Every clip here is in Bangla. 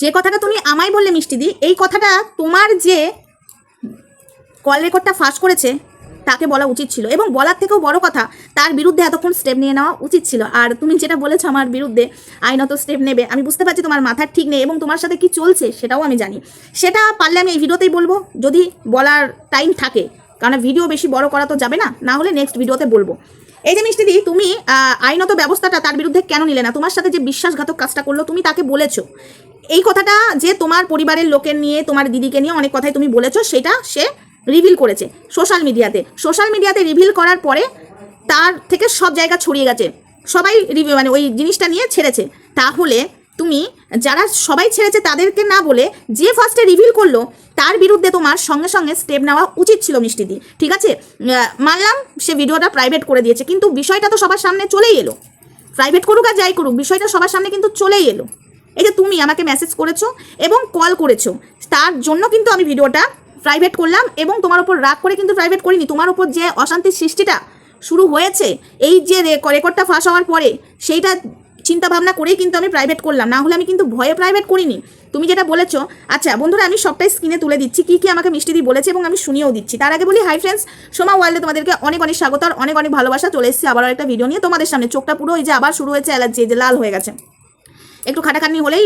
যে কথাটা তুমি আমায় বললে, মিষ্টি দি, এই কথাটা তোমার যে কল রেকর্ডটা ফাঁস করেছে, তাকে বলা উচিত ছিল। এবং বলার থেকেও বড় কথা, তার বিরুদ্ধে এতক্ষণ স্টেপ নিয়ে নেওয়া উচিত ছিল। আর তুমি যেটা বলেছ আমার বিরুদ্ধে আইনত স্টেপ নেবে। আমি বুঝতে পারছি তোমার মাথার ঠিক নেই এবং তোমার সাথে কি চলছে সেটাও আমি জানি। সেটা পারলে আমি এই ভিডিওতেই বলব, যদি বলার টাইম থাকে। কারণ ভিডিও বেশি বড় করা তো যাবে না না হলে নেক্সট ভিডিওতে বলব। এই যে মিষ্টি মিষ্টিদি তুমি আইনত ব্যবস্থাটা তার বিরুদ্ধে কেন নিলে না? তোমার সাথে যে বিশ্বাসঘাতক কাজটা করল, তুমি তাকে বলেছ। এই কথাটা যে তোমার পরিবারের লোকের নিয়ে, তোমার দিদিকে নিয়ে অনেক কথাই তুমি বলেছ, সেটা সে রিভিল করেছে সোশ্যাল মিডিয়াতে সোশ্যাল মিডিয়াতে রিভিল করার পরে তার থেকে সব জায়গা ছড়িয়ে গেছে। সবাই রিভিউ মানে ওই জিনিসটা নিয়ে ছেড়েছে। তাহলে তুমি যারা সবাই ছেড়েছে তাদেরকে না বলে যে ফার্স্টে রিভিল করল, তার বিরুদ্ধে তোমার সঙ্গে সঙ্গে স্টেপ নেওয়া উচিত ছিল মিষ্টিদি ঠিক আছে? মানলাম সে ভিডিওটা প্রাইভেট করে দিয়েছে, কিন্তু বিষয়টা তো সবার সামনে চলেই এলো। প্রাইভেট করুক আর যাই করুক, বিষয়টা সবার সামনে কিন্তু চলেই এলো। এই যে তুমি আমাকে মেসেজ করেছ এবং কল করেছ, তার জন্য কিন্তু আমি ভিডিওটা প্রাইভেট করলাম এবং তোমার উপর রাগ করে কিন্তু প্রাইভেট করিনি। তোমার উপর যে অশান্তির সৃষ্টিটা শুরু হয়েছে, এই যে রেকর্ডটা ফাঁস হওয়ার পরে সেইটা চিন্তা ভাবনা করেই কিন্তু আমি প্রাইভেট করলাম। না হলে আমি কিন্তু ভয়ে প্রাইভেট করিনি। তুমি যেটা বলেছ আচ্ছা বন্ধুরা আমি সবটাই স্ক্রিনে তুলে দিচ্ছি, কি কি আমাকে মিষ্টি দি বলেছে এবং আমি শুনিয়েও দিচ্ছি। তার আগে বলি হাই ফ্রেন্ডস সোমা ওয়ার্ল্ডে তোমাদেরকে অনেক অনেক স্বাগত আর অনেক অনেক ভালোবাসা। চলে এসেছি আবার একটা ভিডিও নিয়ে। তোমাদের সামনে চোখটা পুরো এই যে আবার শুরু হয়েছে অ্যালার্জি যে লাল হয়ে গেছে। একটু খাটাখাটনি হলেই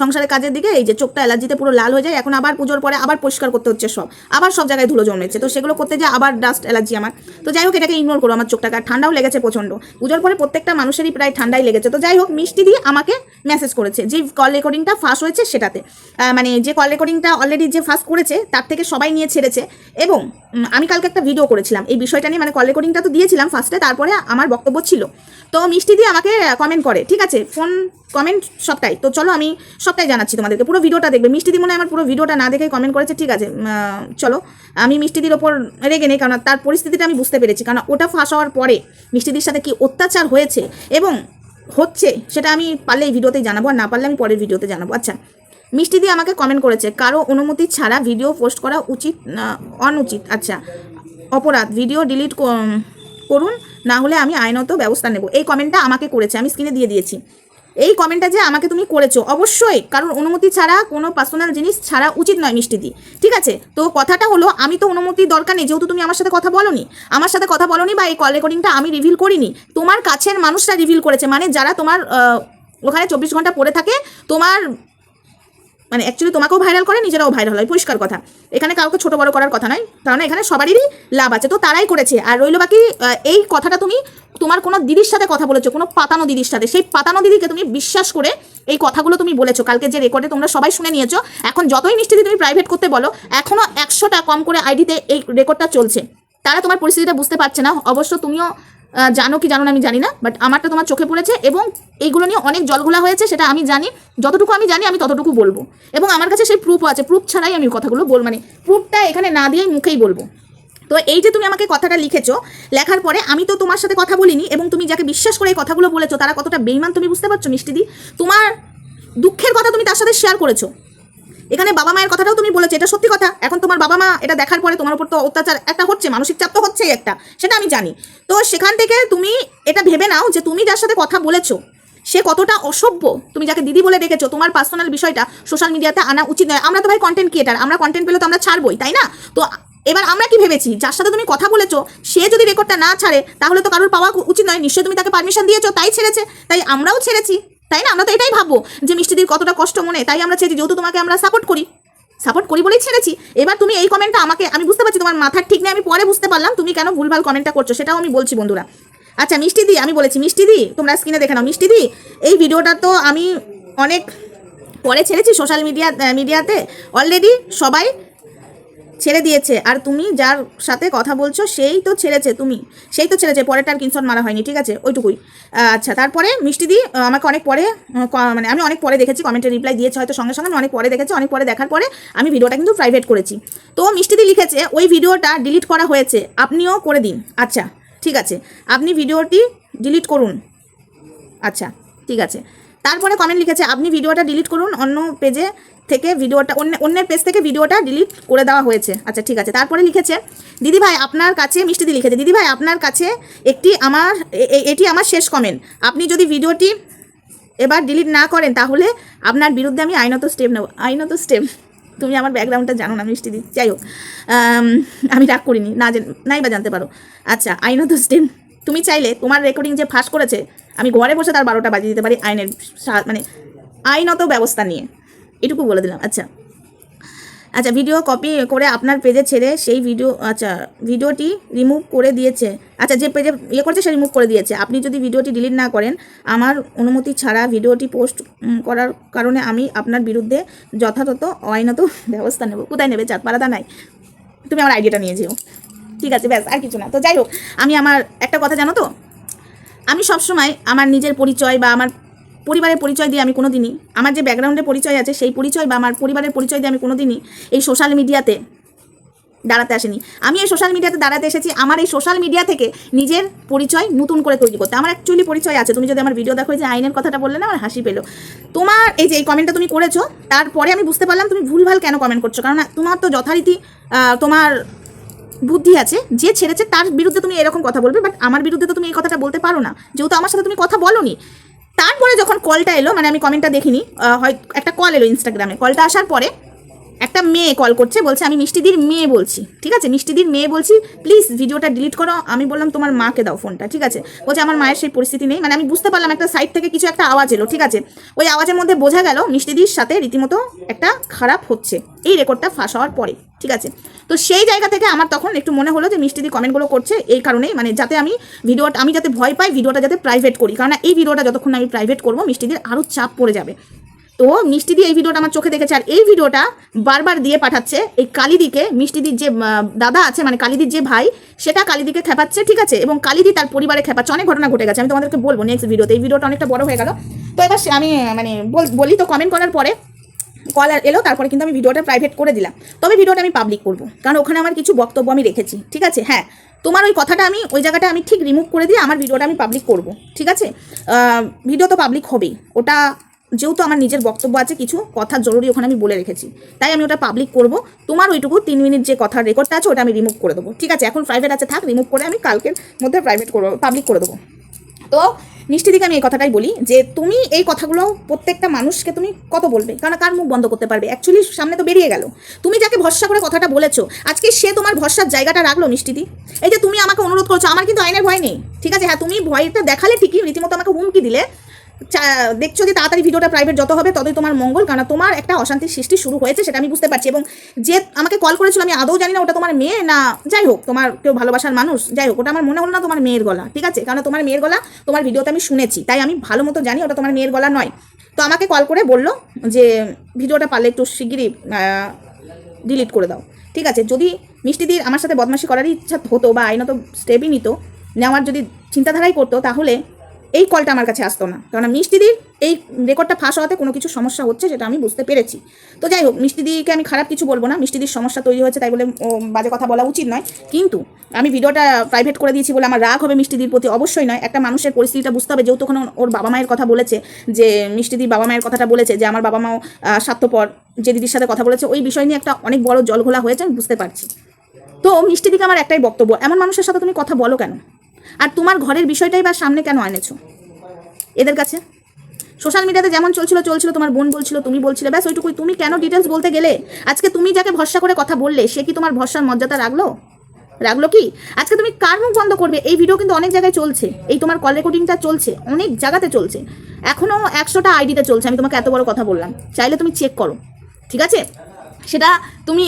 সংসারের কাজের দিকে এই যে চোখটা অ্যালার্জিতে পুরো লাল হয়ে যায়, এখন আবার পুজোর পরে আবার পরিষ্কার করতে হচ্ছে সব। আবার সব জায়গায় ধুলো জমেছে তো সেগুলো করতে যে আবার ডাস্ট অ্যালার্জি আমার। তো যাই হোক, এটাকে ইগনোর করো আমার চোখটাকে। আর ঠান্ডাও লেগেছে প্রচণ্ড। পুজোর পরে প্রত্যেকটা মানুষেরই প্রায় ঠান্ডাই লেগেছে। তো যাই হোক, মিষ্টি দিয়ে আমাকে মেসেজ করেছে। যে কল রেকর্ডিংটা ফাঁস হয়েছে সেটাতে। মানে যে কল রেকর্ডিংটা অলরেডি যে ফাঁস করেছে, তার থেকে সবাই নিয়ে ছেড়েছে। এবং আমি কালকে একটা ভিডিও করেছিলাম। এই বিষয়টা নিয়ে মানে কল রেকর্ডিংটা তো দিয়েছিলাম ফার্স্টে তারপরে আমার বক্তব্য ছিল। তো মিষ্টি দিয়ে আমাকে কমেন্ট করে, ঠিক আছে? ফোন কমেন্ট সবটাই। তো চলো আমি সবটাই জানাচ্ছি তোমাদেরকে। পুরো ভিডিওটা দেখবে। মিষ্টি দি মনে হয় আমার পুরো ভিডিওটা না দেখে কমেন্ট করেছে, ঠিক আছে। চলো। আমি মিষ্টিদির ওপর রেগে নেই, কারণ তার পরিস্থিতিটা আমি বুঝতে পেরেছি, কারণ ওটা ফাঁস হওয়ার পরে মিষ্টিদির সাথে কি অত্যাচার হয়েছে এবং হচ্ছে, সেটা আমি পারলে এই ভিডিওতেই জানাব, আর না পারলে আমি পরের ভিডিওতে জানাব। আচ্ছা মিষ্টি দিয়ে আমাকে কমেন্ট করেছে, কারও অনুমতি ছাড়া ভিডিও পোস্ট করা উচিত অনুচিত? আচ্ছা অপরাধ ভিডিও ডিলিট করুন, না হলে আমি আইনত ব্যবস্থা নেব। এই কমেন্টটা আমাকে করেছে, আমি স্ক্রিনে দিয়ে দিয়েছি। এই কমেন্টটা যে আমাকে তুমি করেছ, অবশ্যই। কারণ অনুমতি ছাড়া কোনো পার্সোনাল জিনিস ছাড়া উচিত নয় মিষ্টি মিষ্টিদি। ঠিক আছে? তো কথাটা হলো, আমি তো অনুমতির দরকার নেই, যেহেতু তুমি আমার সাথে কথা বলনি। আমার সাথে কথা বলনি বা এই কল রেকর্ডিংটা আমি রিভিল করিনি। তোমার কাছের মানুষরা রিভিল করেছে মানে যারা তোমার ওখানে চব্বিশ ঘণ্টা পড়ে থাকে, তোমার মানে অ্যাকচুয়ালি তোমাকেও ভাইরাল করে, নিজেরাও ভাইরাল হয়। পরিষ্কার কথা। এখানে কাউকে ছোট বড় করার কথা নয়, কারণ এখানে সবারই লাভ আছে। তো তারাই করেছে। আর রইল বাকি এই কথাটা তুমি তোমার কোনো দিদির সাথে কথা বলেছ, কোনো পাতানো দিদির সাথে, সেই পাতানো দিদিকে তুমি বিশ্বাস করে এই কথাগুলো তুমি বলেছ। কালকে যে রেকর্ডে তোমরা সবাই শুনে নিয়েছো, এখন যতই মিষ্টি দিয়ে তুমি প্রাইভেট করতে বলো এখনও একশোটা কম করে আইডিতে এই রেকর্ডটা চলছে। তারা তোমার পরিস্থিতিটা বুঝতে পারছে না, অবশ্য তুমিও জানো কি জানো না আমি জানি না বাট আমারটা তোমার চোখে পড়েছে এবং এইগুলো নিয়ে অনেক জলঘোলা হয়েছে, সেটা আমি জানি, যতটুকু আমি জানি আমি ততটুকু বলব। এবং আমার কাছে সেই প্রুফও আছে প্রুফ ছাড়াই আমি কথাগুলো বল মানে প্রুফটা এখানে না দিয়েই মুখেই বলব। তো এই যে তুমি আমাকে কথাটা লিখেছো, লেখার পরে আমি তো তোমার সাথে কথা বলিনি এবং তুমি যাকে বিশ্বাস করে এই কথাগুলো বলেছ, তারা কতটা বেইমান তুমি বুঝতে পারছ, মিষ্টিদি? তোমার দুঃখের কথা তুমি তার সাথে শেয়ার করেছ। এখানে বাবা মায়ের কথাটাও তুমি বলেছ, এটা সত্যি কথা। এখন তোমার বাবা মা এটা দেখার পরে তোমার উপর তো অত্যাচার একটা হচ্ছে, মানসিক চাপ তো হচ্ছেই একটা, সেটা আমি জানি। তো সেখান থেকে তুমি এটা ভেবে নাও যে তুমি যার সাথে কথা বলেছ, সে কতটা অসভ্য। তুমি যাকে দিদি বলে ডেকেছো, তোমার পার্সোনাল বিষয়টা সোশ্যাল মিডিয়াতে আনা উচিত নয়। আমরা তো ভাই কন্টেন্ট ক্রিয়েটার আমরা কন্টেন্ট পেলে তো আমরা ছাড়বই, তাই না? তো এবার আমরা কি ভেবেছি? যার সাথে তুমি কথা বলেছ, সে যদি রেকর্ডটা না ছাড়ে, তাহলে তো কারোর পাওয়া উচিত নয়। নিশ্চয়ই তুমি তাকে পারমিশন দিয়েছ, তাই ছেড়েছে। তাই আমরাও ছেড়েছি। তাই না? আমরা তো এটাই ভাববো যে মিষ্টিদির কতটা কষ্ট মনে। তাই আমরা ছেড়েছি, যেহেতু তোমাকে আমরা সাপোর্ট করি। সাপোর্ট করি বলেই ছেড়েছি। এবার তুমি এই কমেন্টটা আমাকে, আমি বুঝতে পারছি তোমার মাথার ঠিক নেই, আমি পরে বুঝতে পারলাম তুমি কেন ভুলভাল কমেন্টটা করছ, সেটাও আমি বলছি বন্ধুরা। আচ্ছা মিষ্টি দি আমি বলেছি মিষ্টি দি তোমরা স্ক্রিনে দেখে নাও। মিষ্টি দি এই ভিডিওটা তো আমি অনেক পরে ছেড়েছি সোশ্যাল মিডিয়া মিডিয়াতে অলরেডি সবাই ছেড়ে দিয়েছে। আর তুমি যার সাথে কথা বলছো সেই তো ছেড়েছে তুমি। সেই তো ছেড়েছে পরেরটা আর কিনসন মারা হয়নি ঠিক আছে? ওইটুকুই। আচ্ছা তারপরে মিষ্টিদি আহ, আমাকে অনেক পরে মানে আমি অনেক পরে দেখেছি কমেন্টে রিপ্লাই দিয়েছে হয়তো সঙ্গে সঙ্গে আমি অনেক পরে দেখেছি অনেক পরে দেখার পরে আমি ভিডিওটা কিন্তু প্রাইভেট করেছি। তো মিষ্টিদি লিখেছে ওই ভিডিওটা ডিলিট করা হয়েছে আপনিও করে দিন। আচ্ছা ঠিক আছে। আপনি ভিডিওটি ডিলিট করুন। আচ্ছা ঠিক আছে। তারপরে কমেন্ট লিখেছে আপনি ভিডিওটা ডিলিট করুন অন্য পেজে থেকে ভিডিওটা, অন্য, অন্যের পেজ থেকে ভিডিওটা ডিলিট করে দেওয়া হয়েছে। আচ্ছা ঠিক আছে। তারপরে লিখেছে, দিদি ভাই, আপনার কাছে মিষ্টিদি লিখেছে, দিদি ভাই, আপনার কাছে একটি আমার এটি আমার শেষ কমেন্ট আপনি যদি ভিডিওটি এবার ডিলিট না করেন, তাহলে আপনার বিরুদ্ধে আমি আইনত স্টেপ নেব। আইনত স্টেপ তুমি আমার ব্যাকগ্রাউন্ডটা জানো না, মিষ্টি দি। যাই হোক, আমি রাগ করিনি, না নাই বা জানতে পারো। আচ্ছা আইনত স্টেপ তুমি চাইলে তোমার রেকর্ডিং যে ফাঁস করেছে, আমি ঘরে বসে তার বারোটা বাজিয়ে দিতে পারি আইনের মানে আইনত ব্যবস্থা নিয়ে। এটুকু বলে দিলাম আচ্ছা। আচ্ছা ভিডিও কপি করে আপনার পেজে ছেড়ে সেই ভিডিও আচ্ছা ভিডিওটি রিমুভ করে দিয়েছে। আচ্ছা যে পেজে ইয়ে করছে সে রিমুভ করে দিয়েছে। আপনি যদি ভিডিওটি ডিলিট না করেন, আমার অনুমতি ছাড়া ভিডিওটি পোস্ট করার কারণে আমি আপনার বিরুদ্ধে যথাযথ আইনত ব্যবস্থা নেব। কোথায় নেবে? চাঁদপাড়াদা নাই। তুমি আমার আইডিয়াটা নিয়ে যেও। ঠিক আছে, ব্যাস, আর কিছু না। তো যাই হোক, আমি আমার, একটা কথা জানো তো? আমি সবসময় আমার নিজের পরিচয় বা আমার পরিবারের পরিচয় দিয়ে আমি কোনো দিনই আমার যে ব্যাকগ্রাউন্ডের পরিচয় আছে, সেই পরিচয় বা আমার পরিবারের পরিচয় দিয়ে আমি কোনো দিনই এই সোশ্যাল মিডিয়াতে দাঁড়াতে আসেনি। আমি এই সোশ্যাল মিডিয়াতে দাঁড়াতে এসেছি, আমার এই সোশ্যাল মিডিয়া থেকে নিজের পরিচয় নতুন করে তৈরি করতে। আমার অ্যাকচুয়ালি পরিচয় আছে, তুমি যদি আমার ভিডিও দেখো যে আইনের কথাটা বললে না, আমার হাসি পেল। তোমার এই যে এই কমেন্টটা তুমি করেছ, তারপরে আমি বুঝতে পারলাম তুমি ভুলভাল কেন কমেন্ট করছ। কারণ তোমার তো যথারীতি তোমার বুদ্ধি আছে, যে ছেড়েছে তার বিরুদ্ধে তুমি এরকম কথা বলবে বাট আমার বিরুদ্ধে তো তুমি এই কথাটা বলতে পারো না। যেহেতু আমার সাথে তুমি কথা বলোনি তারপরে যখন কলটা এলো মানে আমি কমেন্টটা দেখিনি হয়, একটা কল এলো ইনস্টাগ্রামে কলটা আসার পরে একটা মেয়ে কল করছে, বলছে, আমি মিষ্টিদির মেয়ে বলছি। ঠিক আছে? মিষ্টিদির মেয়ে বলছি প্লিজ ভিডিওটা ডিলিট করো। আমি বললাম, তোমার মাকে দাও ফোনটা ঠিক আছে? বলছে, আমার মায়ের সেই পরিস্থিতি নেই। মানে আমি বুঝতে পারলাম, একটা সাইড থেকে কিছু একটা আওয়াজ এলো, ঠিক আছে? ওই আওয়াজের মধ্যে বোঝা গেল, মিষ্টিদির সাথে রীতিমতো একটা খারাপ হচ্ছে। এই রেকর্ডটা ফাঁস হওয়ার পরে, ঠিক আছে? তো সেই জায়গা থেকে আমার তখন একটু মনে হলো যে, মিষ্টিদি কমেন্টগুলো করছে এই কারণেই মানে যাতে আমি ভিডিওটা আমি যাতে ভয় পাই ভিডিওটা যাতে প্রাইভেট করি। কারণ এই ভিডিওটা যতক্ষণ আমি প্রাইভেট করব, মিষ্টিদির আরও চাপ পড়ে যাবে। তো মিষ্টি দিয়ে এই ভিডিওটা আমার চোখে দেখেছে, আর এই ভিডিওটা বারবার দিয়ে পাঠাচ্ছে এই কালিদিকে, মিষ্টিদির যে দাদা আছে মানে কালিদির যে ভাই, সেটা কালিদিকে খেপাচ্ছে, ঠিক আছে? এবং কালিদি তার পরিবারে খেপাচ্ছে, অনেক ঘটনা ঘটে গেছে, আমি তোমাদেরকে বলব নেক্সট ভিডিওতে এই ভিডিওটা অনেকটা বড় হয়ে গেল। তো এবার আমি মানে বলি তো কমেন্ট করার পরে কল এলো, তারপরে কিন্তু আমি ভিডিওটা প্রাইভেট করে দিলাম। তবে ভিডিওটা আমি পাবলিক করব, কারণ ওখানে আমার কিছু বক্তব্য আমি রেখেছি, ঠিক আছে? হ্যাঁ তোমার ওই কথাটা আমি, ওই জায়গাটা আমি ঠিক রিমুভ করে দিয়ে আমার ভিডিওটা আমি পাবলিক করব, ঠিক আছে? ভিডিও তো পাবলিক হবেই, ওটা যেহেতু আমার নিজের বক্তব্য আছে, কিছু কথা জরুরি ওখানে আমি বলে রেখেছি। তাই আমি ওটা পাবলিক করব। তোমার ওইটুকু তিন মিনিট যে কথার রেকর্ডটা আছে, ওটা আমি রিমুভ করে দেবো। ঠিক আছে, এখন প্রাইভেট আছে, থাক রিমুভ করে আমি কালকের মধ্যে প্রাইভেট করব পাবলিক করে দেবো। তো মিষ্টি দিকে আমি এই কথাটাই বলি যে, তুমি এই কথাগুলো প্রত্যেকটা মানুষকে তুমি কত বলবে? কারণ কার মুখ বন্ধ করতে পারবে? অ্যাকচুয়ালি সামনে তো বেরিয়ে গেল। তুমি যাকে ভরসা করে কথাটা বলেছ, আজকে সে তোমার ভরসার জায়গাটা রাখল মিষ্টিদি এই যে তুমি আমাকে অনুরোধ করছ, আমার কিন্তু আইনের ভয় নেই। ঠিক আছে হ্যাঁ তুমি ভয়টা দেখালে ঠিকই, রীতিমতো আমাকে হুমকি দিলে দেখছ যে তাড়াতাড়ি ভিডিওটা প্রাইভেট যত হবে ততই তোমার মঙ্গল কারণ তোমার একটা অশান্তির সৃষ্টি শুরু হয়েছে সেটা আমি বুঝতে পারছি এবং যে আমাকে কল করেছিল আমি আদৌ জানি না ওটা তোমার মেয়ে না, যাই হোক, তোমার কেউ ভালোবাসার মানুষ, যাই হোক, ওটা আমার মনে হলো না তোমার মেয়ের গলা, ঠিক আছে? কারণ তোমার মেয়ের গলা তোমার ভিডিওতে আমি শুনেছি, তাই আমি ভালো মতো জানি ওটা তোমার মেয়ের গলা নয়। তো আমাকে কল করে বলল যে, ভিডিওটা পারলে একটু শিগগিরই ডিলিট করে দাও। ঠিক আছে? যদি মিষ্টিদির আমার সাথে বদমাশি করারই ইচ্ছা হতো বা আইনত স্টেপই নিত, নেওয়ার যদি চিন্তাধারাই করতো, তাহলে এই কলটা আমার কাছে আসতো না। কারণ মিষ্টিদির এই রেকর্ডটা ফাঁস হওয়াতে কোনো কিছু সমস্যা হচ্ছে সেটা আমি বুঝতে পেরেছি। তো যাই হোক মিষ্টিদিকে আমি খারাপ কিছু বলব না। মিষ্টিদির সমস্যা তৈরি হয়েছে তাই বলে বাজে কথা বলা উচিত নয়। কিন্তু আমি ভিডিওটা প্রাইভেট করে দিয়েছি বলে আমার রাগ হবে মিষ্টিদির প্রতি অবশ্যই নয়। একটা মানুষের পরিস্থিতিটা বুঝতে হবে। যেহেতু ওখানে ওর বাবা মায়ের কথা বলেছে যে মিষ্টিদির বাবা মায়ের কথাটা বলেছে যে, আমার বাবা মাও স্বার্থপর। যে দিদির সাথে কথা বলেছে, ওই বিষয় নিয়ে একটা অনেক বড় জলঘোলা হয়েছে, আমি বুঝতে পারছি। তো মিষ্টি দিকে আমার একটাই বক্তব্য, এমন মানুষের সাথে তুমি কথা বলো কেন? আর তোমার ঘরের বিষয়টাই বা সামনে কেন আনেছো? এদের কাছে? সোশ্যাল মিডিয়াতে যেমন চলছিল চলছিল, তোমার বোন বলছিল, তুমি বলছিলে, ব্যাস ওইটুকুই। তুমি কেন ডিটেলস বলতে গেলে? আজকে তুমি যাকে ভরসা করে কথা বললে, সে কি তোমার ভরসার মর্যাদা রাখল? রাখল কি? আজকে তুমি কার মুখ বন্ধ করবে? এই ভিডিও কিন্তু অনেক জায়গায় চলছে। এই তোমার কল রেকর্ডিংটা চলছে, অনেক জায়গাতে চলছে। এখনও একশোটা আইডিতে চলছে, আমি তোমাকে এত বড় কথা বললাম। চাইলে তুমি চেক করো। ঠিক আছে? সেটা তুমি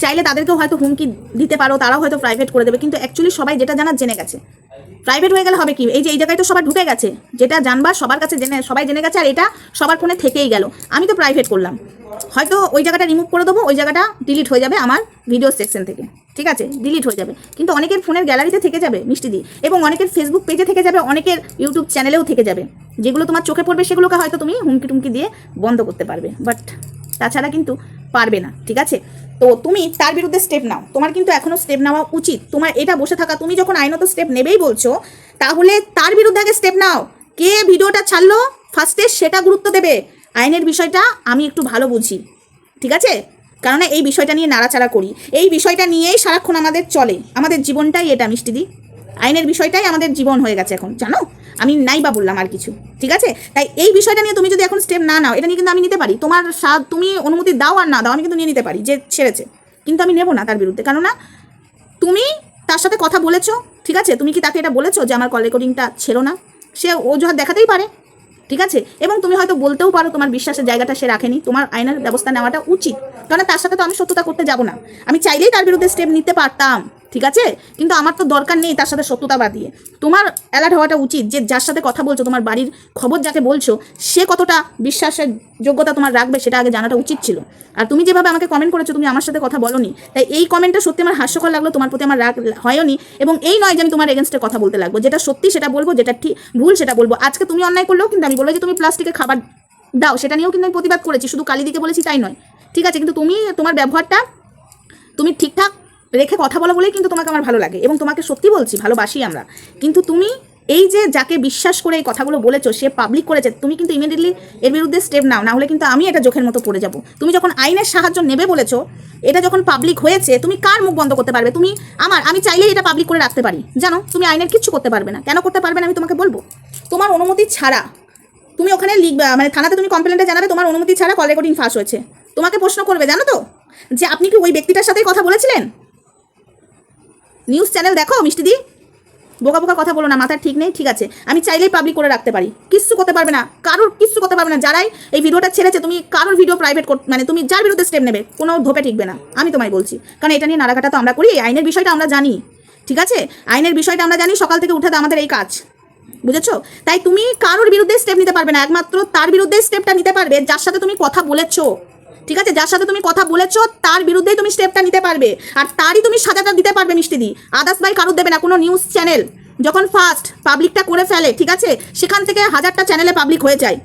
চাইলে তাদেরকেও হয়তো হুমকি দিতে পারো, তারাও হয়তো প্রাইভেট করে দেবে। কিন্তু অ্যাকচুয়ালি সবাই যেটা জানার জেনে গেছে। প্রাইভেট হয়ে গেলে হবে কি? এই যে, এই জায়গায় তো সবার ঢুকে গেছে। যেটা জানবার সবার কাছে জেনে, সবাই জেনে গেছে, আর এটা সবার ফোনে থেকেই গেল। আমি তো প্রাইভেট করলাম। হয়তো ওই জায়গাটা রিমুভ করে দেবো, ওই জায়গাটা ডিলিট হয়ে যাবে আমার ভিডিও সেকশন থেকে। ঠিক আছে? ডিলিট হয়ে যাবে। কিন্তু অনেকের ফোনের গ্যালারিতে থেকে যাবে, মিষ্টি দি। এবং অনেকের ফেসবুক পেজে থেকে যাবে, অনেকের ইউটিউব চ্যানেলেও থেকে যাবে। যেগুলো তোমার চোখে পড়বে, সেগুলোকে হয়তো তুমি হুমকি টুমকি দিয়ে বন্ধ করতে পারবে। বাট তাছাড়া কিন্তু পারবে না, ঠিক আছে? তো তুমি তার বিরুদ্ধে স্টেপ নাও। তোমার কিন্তু এখনও স্টেপ নেওয়া উচিত। তোমার এটা বসে থাকা, তুমি যখন আইনত স্টেপ নেবেই বলছো, তাহলে তার বিরুদ্ধে আগে স্টেপ নাও। কে ভিডিওটা ছাড়লো ফার্স্টে সেটা গুরুত্ব দেবে। আইনের বিষয়টা আমি একটু ভালো বুঝি, ঠিক আছে? কেননা এই বিষয়টা নিয়ে নাড়াচাড়া করি। এই বিষয়টা নিয়েই সারাক্ষণ আমাদের চলে। আমাদের জীবনটাই এটা মিষ্টিদি আইনের বিষয়টাই আমাদের জীবন হয়ে গেছে এখন, জানো? আমি নাই বা বললাম আর কিছু, ঠিক আছে? তাই এই বিষয়টা নিয়ে তুমি যদি এখন স্টেপ না নাও, এটা নিয়ে কিন্তু আমি নিতে পারি। তোমার স্বাদ, তুমি অনুমতি দাও আর না দাও, আমি কিন্তু নিয়ে নিতে পারি, যে ছেড়েছে। কিন্তু আমি নেব না তার বিরুদ্ধে, কেননা তুমি তার সাথে কথা বলেছ, ঠিক আছে? তুমি কি তাকে এটা বলেছ যে আমার কল রেকর্ডিংটা ছেড়ো না? সে অজুহাত দেখাতেই পারে, ঠিক আছে? এবং তুমি হয়তো বলতেও পারো তোমার বিশ্বাসের জায়গাটা সে রাখেনি, তোমার আইনের ব্যবস্থা নেওয়াটা উচিত কারণ তার সাথে তো আমি সত্যতা করতে যাব না। আমি চাইলেই তার বিরুদ্ধে স্টেপ নিতে পারতাম। ঠিক আছে? কিন্তু আমার তো দরকার নেই তার সাথে সত্যতা বাদিয়ে তোমার অ্যালার্ট হওয়াটা উচিত যে যার সাথে কথা বলছো, তোমার বাড়ির খবর যাকে বলছো, সে কতটা বিশ্বাসের যোগ্যতা তোমার রাখবে সেটা আগে জানাটা উচিত ছিল। আর তুমি যেভাবে আমাকে কমেন্ট করেছ, তুমি আমার সাথে কথা বলনি। তাই এই কমেন্টটা সত্যি আমার হাস্যকর লাগল, তোমার প্রতি আমার রাগ হয়নি এবং এই নয় যে আমি তোমার এগেনস্টে কথা বলতে লাগবো। যেটা সত্যি সেটা বলব, যেটা ঠিক ভুল সেটা বলব। আজকে তুমি অন্যায় করলেও কিন্তু আমি বলব যে তুমি প্লাস্টিকের খাবার দাও। সেটা নিয়েও কিন্তু আমি প্রতিবাদ করেছি, শুধু কালিদিকে বলেছি তাই নয়। ঠিক আছে? কিন্তু তুমি তোমার ব্যবহারটা, তুমি ঠিকঠাক রেখে কথা বলা বলেই কিন্তু তোমাকে আমার ভালো লাগে এবং তোমাকে সত্যি বলছি, ভালোবাসি আমরা। কিন্তু তুমি এই যে যাকে বিশ্বাস করে এই কথাগুলো বলেছ, সে পাবলিক করেছে, তুমি কিন্তু ইমিডিয়েটলি এর বিরুদ্ধে স্টেপ নাও, না হলে কিন্তু আমি এটা চোখের মতো পড়ে যাব। তুমি যখন আইনের সাহায্য নেবে বলেছ, এটা যখন পাবলিক হয়েছে, তুমি কার মুখ বন্ধ করতে পারবে? তুমি আমার, আমি চাইলেই এটা পাবলিক করে রাখতে পারি। জানো, তুমি আইনের কিচ্ছু করতে পারবে না। কেন করতে পারবে না আমি তোমাকে বলব? তোমার অনুমতি ছাড়া, তুমি ওখানে লিখবে মানে থানাতে তুমি কমপ্লেনটা জানাবে, তোমার অনুমতি ছাড়া কল রেকর্ডিং ফাঁস হয়েছে। তোমাকে প্রশ্ন করবে, জানো তো? যে আপনি কি ওই ব্যক্তিটার সাথেই কথা বলেছিলেন? নিউজ চ্যানেল দেখো মিষ্টিদি বোকা বোকা কথা বলো না মাথার ঠিক নেই, ঠিক আছে। আমি চাইলেই পাবলিক করে রাখতে পারি। কিচ্ছু করতে পারবে না, কারোর কিচ্ছু করতে পারবে না। যারাই এই ভিডিওটা ছেড়েছে, তুমি কারোর ভিডিও প্রাইভেট মানে তুমি যার বিরুদ্ধে স্টেপ নেবে, কোনো ধোপে টিকবে না। আমি তোমায় বলছি, কারণ এটা নিয়ে নাড়াকাটা তো আমরা করি, এই আইনের বিষয়টা আমরা জানি। ঠিক আছে? আইনের বিষয়টা আমরা জানি, সকাল থেকে উঠে আমাদের এই কাজ। বুঝেছ? তাই তুমি কারোর বিরুদ্ধে স্টেপ নিতে পারবে না, একমাত্র তার বিরুদ্ধে স্টেপটা নিতে পারবে, যার সাথে তুমি কথা বলেছ। ঠিক আছে, যার সাথে তুমি কথা বলেছ, তার বিরুদ্ধেই তুমি স্টেপটা নিতে পারবে। আর তারই তুমি সাজাটা দিতে পারবে মিষ্টি দি আদার্স বাই কারোর দেবে না, কোনো নিউজ চ্যানেল যখন ফার্স্ট পাবলিকটা করে ফেলে, ঠিক আছে, সেখান থেকে হাজারটা চ্যানেলে পাবলিক হয়ে যায়।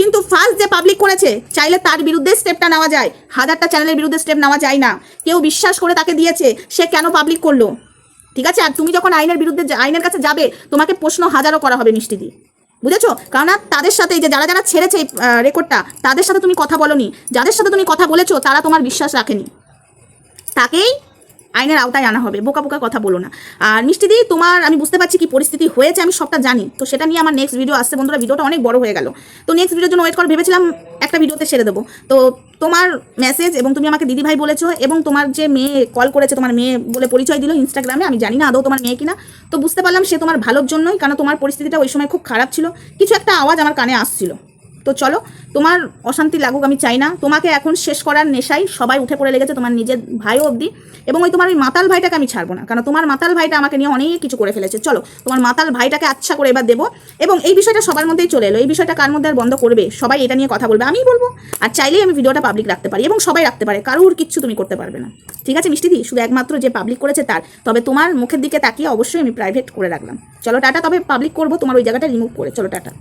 কিন্তু ফার্স্ট যে পাবলিক করেছে, চাইলে তার বিরুদ্ধে স্টেপটা নেওয়া যায়। হাজারটা চ্যানেলের বিরুদ্ধে স্টেপ নেওয়া যায় না। কেউ বিশ্বাস করে তাকে দিয়েছে, সে কেন পাবলিক করল? ঠিক আছে, আর তুমি যখন আইনের বিরুদ্ধে আইনের কাছে যাবে, তোমাকে প্রশ্ন হাজারও করা হবে মিষ্টি দি বুঝেছ? কারণ তাদের সাথে যে যারা যারা ছেড়েছে, এই রেকর্ডটা, তাদের সাথে তুমি কথা বলনি। যাদের সাথে তুমি কথা বলেছ, তারা তোমার বিশ্বাস রাখেনি। তাকেই আইনের আওতায় আনা হবে, বোকা বোকা কথা বলো না। আর মিষ্টিদি তোমার আমি বুঝতে পারছি কি পরিস্থিতি হয়েছে, আমি সবটা জানি। তো সেটা নিয়ে আমার নেক্সট ভিডিও আসছে বন্ধুরা ভিডিওটা অনেক বড় হয়ে গেল। তো নেক্সট ভিডিওর জন্য ওয়েট করে, ভেবেছিলাম একটা ভিডিওতে ছেড়ে দেবো। তো তোমার মেসেজ এবং তুমি আমাকে দিদিভাই বলেছ এবং তোমার যে মেয়ে কল করেছে, তোমার মেয়ে বলে পরিচয় দিল ইনস্টাগ্রামে আমি জানি না আদৌ তোমার মেয়ে কিনা। তো বুঝতে পারলাম সে তোমার ভালোর জন্যই কারণ তোমার পরিস্থিতিটা ওই সময় খুব খারাপ ছিল। কিছু একটা আওয়াজ আমার কানে আসছিল। তো চলো, তোমার অশান্তি লাগুক, আমি চাই না। তোমাকে এখন শেষ করার নেশায় সবাই উঠে পড়ে লেগেছে তোমার নিজের ভাইও অবধি। এবং ওই তোমার ওই মাতাল ভাইটাকে আমি ছাড়বো না, কারণ তোমার মাতাল ভাইটা আমাকে নিয়ে অনেক কিছু করে ফেলেছে। চলো, তোমার মাতাল ভাইটাকে আচ্ছা করে এবার দেবো। এবং এই বিষয়টা সবার মধ্যেই চলে এলো। এই বিষয়টা কার মধ্যে আর বন্ধ করবে? সবাই এটা নিয়ে কথা বলবে, আমিই বলব। আর চাইলেই আমি ভিডিওটা পাবলিক রাখতে পারি, এবং সবাই রাখতে পারে, কারোর কিচ্ছু তুমি করতে পারবে না। ঠিক আছে, মিষ্টি দি? শুধু একমাত্র যে পাবলিক করেছে তার। তবে তোমার মুখের দিকে তাকিয়ে অবশ্যই আমি প্রাইভেট করে রাখলাম। চলো, টাটা, তবে পাবলিক করব, তোমার ওই জায়গাটা রিমুভ করে। চলো, টাটা।